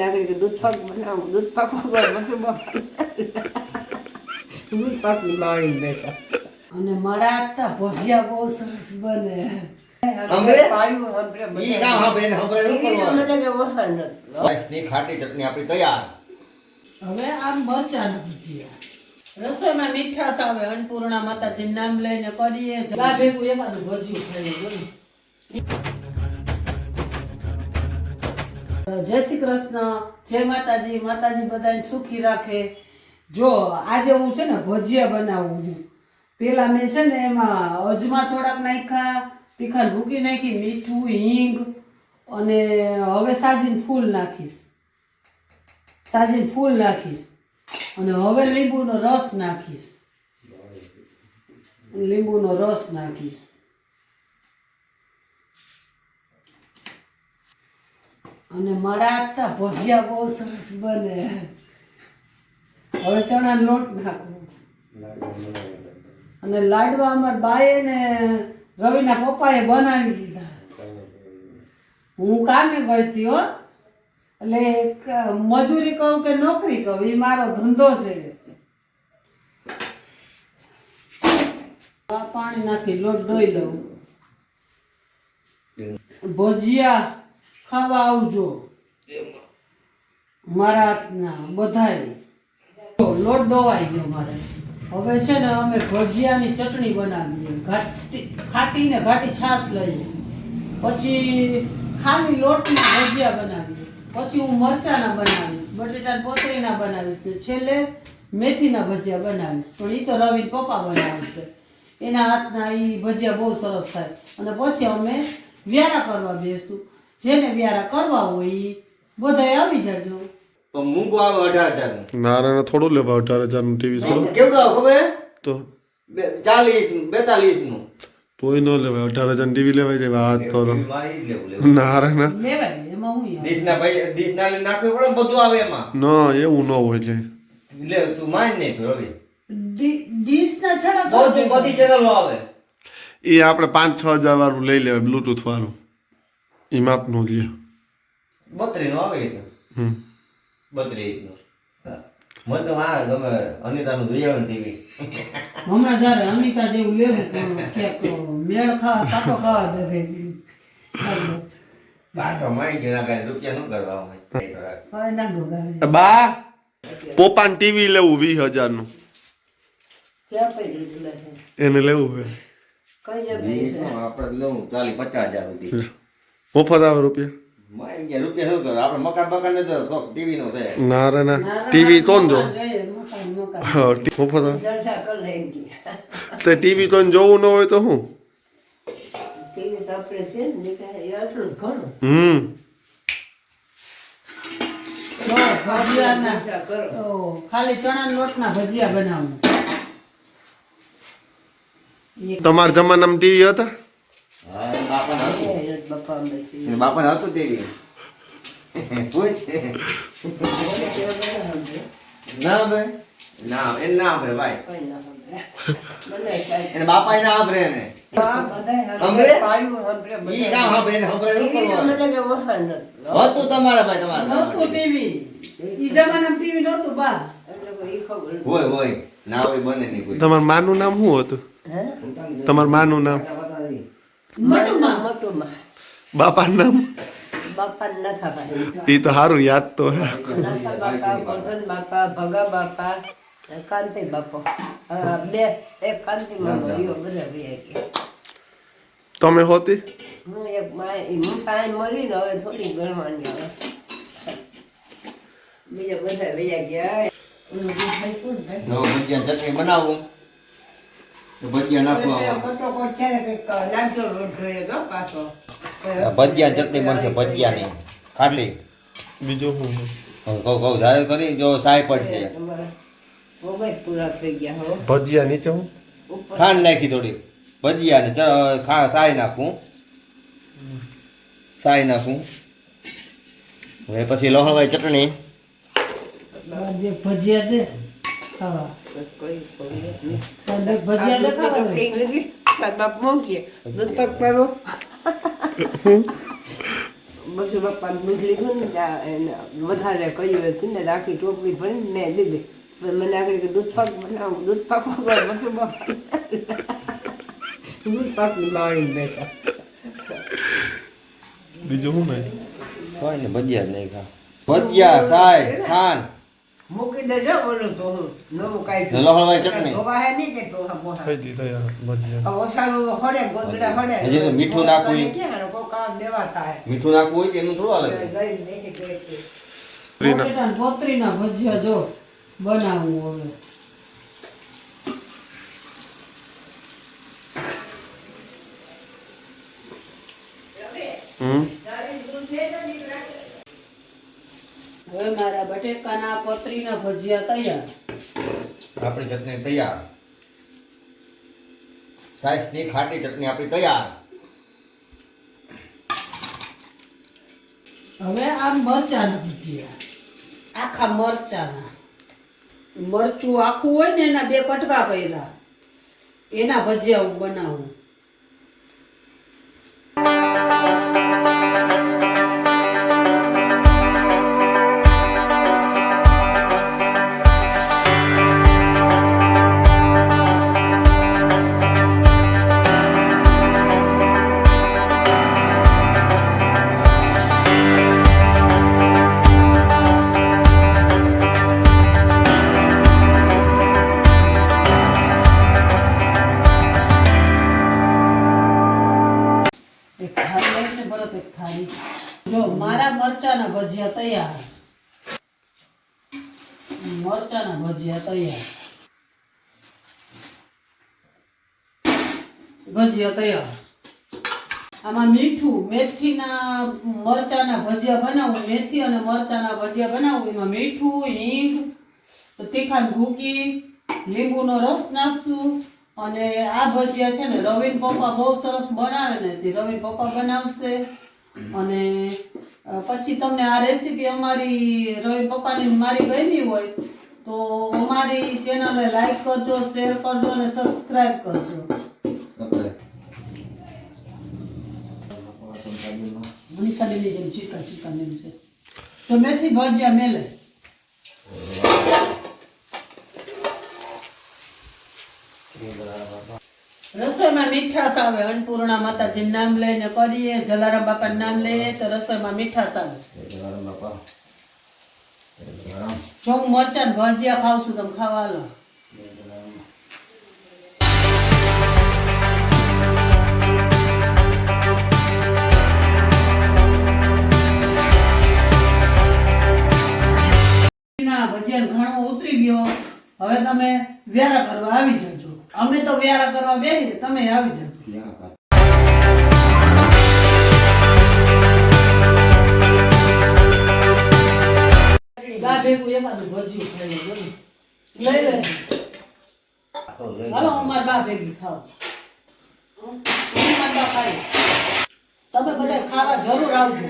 નાખી કે દૂધ પાક બનાવું દૂધ પાક દૂધ પાકની બાળી બેઠા અને મારા હાથના ભજીયા બહુ સરસ બને. ખાટી ચટણી આપણી તૈયાર. હવે ભજીયા. રસોઈમાં મીઠાશ આવે અન્નપૂર્ણા માતાજી નામ લઈને કરીએ. ભેગું એકાદું ભજીયું બોલો. જય શ્રી કૃષ્ણ, જય માતાજી માતાજી બધાને સુખી રાખે. જો, આજે હું છે ને ભજીયા બનાવું છું. પેલા મેં છે ને એમાં અજમા થોડાક નાખ્યા તીખા ભૂકી નાખી, મીઠું, હિંગ અને હવે સાજીન ફૂલ નાખીશ. સાજીને ફૂલ નાખીશ અને હવે લીંબુનો રસ નાખીશ. લીંબુનો રસ નાખીશ. અને મારા હાથના ભજીયા બહુ સરસ બને. હવે ચણા લોટ નાખું. અને લાડવા અમાર બાએ ને રવિના પપ્પાએ બનાવી દીધા. હું કામે ગઈ હો. એટલે મજૂરી કહું કે નોકરી કહું એ મારો ધંધો છે. પાણી નાખી લોટ ધોઈ લઉં. ભજીયા ખાવા આવજો. મારા હાથના બધાય. લોટ ડોવાઈ ગયો મારે. હવે છે ને અમે ભજીયાની ચટણી બનાવીએ. ઘાટી ખાટી ને ઘાટી છાશ લઈએ. પછી ખાલી લોટના ભજીયા બનાવીએ. પછી હું મરચાના બનાવીશ બટેટા પોતરીના બનાવીશ ને છેલ્લે મેથીના ભજીયા બનાવીશ. પણ એ તો રવિ પપ્પા બનાવશે. એના હાથના એ ભજીયા બહુ સરસ થાય. અને પછી અમે વ્યારા કરવા બેસું. જેને વ્યારા કરવા હોય બધાય આવી જજો. પણ મૂકો આવે અઢાર હજારનું નારાયણ થોડું લેવા અઢાર હજારનું ટીવી થોડું કેવડું આવે ખબર? તો? બે- ચાલીસનું બેતાલીસનું તોય ન લેવાય અઢાર હજાર ટીવી લેવાય જાય હાથ તો નારાયણ. લેવાય એમાં હું લઈને નાખવું પડે બધું આવે એમાં. ન એવું ન હોય છે લે તું માન નહીં તો રવિ ડીશના છેડા બધી ચેનલો આવે. એ આપણે પાંચ છ હજાર વાળું લઈ લેવાય બ્લુટૂથ વાળું. એ માપનું લે બત્રી નો આવે તો હમ બત્રી નું મને તો આ ગમે અનિતાનું જોઈ આવે ને ટીવી હમણાં જ્યારે અનિતા જેવું લેવું ક્યાંક મેળ ખાવા પાટો ખાવા દે પાટો મારી ગયો ના રૂપિયા નું કરવા ના ગોગાડે બા પોપાન ટીવી લેવું વીસ હજારનું? એને લેવું છે આપણે લઉં ચાલી પચાસ હજાર સુધી મફત આવે રૂપિયા મારી ગયા રૂપિયા શું કરો આપણે મકાન બકાન ને તો શોખ ટીવી નો છે નારાયણ ટીવી તો ન જો જોઈએ મકાન મકાન હા ટી- મફત આવે જલસા કરી લઈ ગયા. તે ટીવી તો જોવું ન હોય તો શું ટીવી તો આપણે છે ને નીકળે એ આટલું જ ઘણું. હમ બસ, ભજીયાના જલસા કરો. તો ખાલી ચણાના લોટના ભજીયા બનાવું એક તમારા જમાનામાં ટીવી હતા બાપા હતું. ના એ આપણે ભાઈ એને બાપા એને. હતું તમારા ભાઈ તમારા ટીવી. ઈ ટીવી નહોતું બા. હોય હોય. ના હોય બને નહીં કોઈ. તમારા માનું નામ શું હતું? તમારા માનું નામ? મોટુંમાં. નામ? બાપા એ તો સારું યાદ તો હે. બાપા ભગન બાપા ભગા બાપા કાંતિ બાપો. બે એક કાંતિમાં મર્યો બધા વયા તમે હોતી? હું એક માય હું પાસે મરીને હવે થોડી ગણવાની આવે બીજા બધા વયા ગયા. બનાવું. ભજીયા નાખવા ભજીયા ચટણી બનશે ભજીયાની. ખાટલી બીજું શું કહું કહું ધારે કરી જો સાય પડશે તમારા મોબાઈલ પૂરા થઈ ગયા હો. ભજીયા નીચે હું? ખાંડ નાખી થોડી. ભજીયા ને ખા સાય નાખું. સાય નાખું. હવે પછી લહણવાઈ ચટણી. ભજીયા દે ખાવા દૂધ પાક દૂધ ને વધારે ને ભરીને મેં દીધી મને આગળ કે દૂધ પાક બનાવું દૂધ પાક બસુ બાપા દૂધ પાકની બેઠા બીજું શું ને ભજીયા જ નહીં ભજીયા સાહેબ ખાન મૂકી દેજો બોલું તો નવું કાંઈ ને લસણવાળી ચટણી. ધોવા નહીં કે ભજીયા. ગોદડા. હજી તો મીઠું નાખવું કોક દેવા થાય. મીઠું નાખવું હોય કે એનું થોડું પોતરીના ભજીયા જો બનાવું હવે. હમ? હવે મારા બટેકાના પતરીના ભજીયા તૈયાર. આપણી ચટણી તૈયાર. સાઈસની ખાટી ચટણી આપણી તૈયાર. હવે આ મરચાના ભજીયા. આખા મરચાના. મરચું આખું હોય ને એના બે કટકા કર્યા એના ભજીયા હું બનાવું. જો, મારા મરચાના ભજીયા તૈયાર. મરચાના ભજીયા તૈયાર. ભજીયા તૈયાર. આમાં મીઠું, મેથીના મરચાના ભજીયા બનાવું, મેથી અને મરચાના ભજીયા બનાવું. એમાં મીઠું, હિંગ તીખાન ભૂકી લીંબુનો રસ નાખશું. અને આ ભજીયા છે ને, રવિન પપ્પા બહુ સરસ બનાવે ને, તે રવિન પપ્પા બનાવશે. અને પછી તમને આ રેસીપી અમારી રવિ પપ્પાની મારી ગમી હોય તો અમારી ચેનલને લાઈક કરજો શેર કરજો અને સબસ્ક્રાઈબ કરજો. મનીષાબેનની જેમ ચીકા ચીકા મેમ છે. તો મેથી ભજીયા મેલે. રસોઈમાં મીઠાશ આવે અન્નપૂર્ણા માતાજી નામ લઈને કરીએ જલારામ બાપા નામ લઈએ તો રસોઈમાં મીઠાશ આવે. જો હું મરચાં ને ભજીયા ખાવ છું તમે ખાવા લો ભજીયા ઘણો ઉતરી ગયો. હવે તમે વ્યારા કરવા આવી જજો અમે તો વ્યારા કરવા બેસીએ તમે આવી જજો ગા ભેગું એકાદું ભજીયું ખાઈ લેજો લઈ લે. હાલો હું મારા બા ભેગી ખાવ હું બા ખાઈ તમે બધા ખાવા જરૂર આવજો.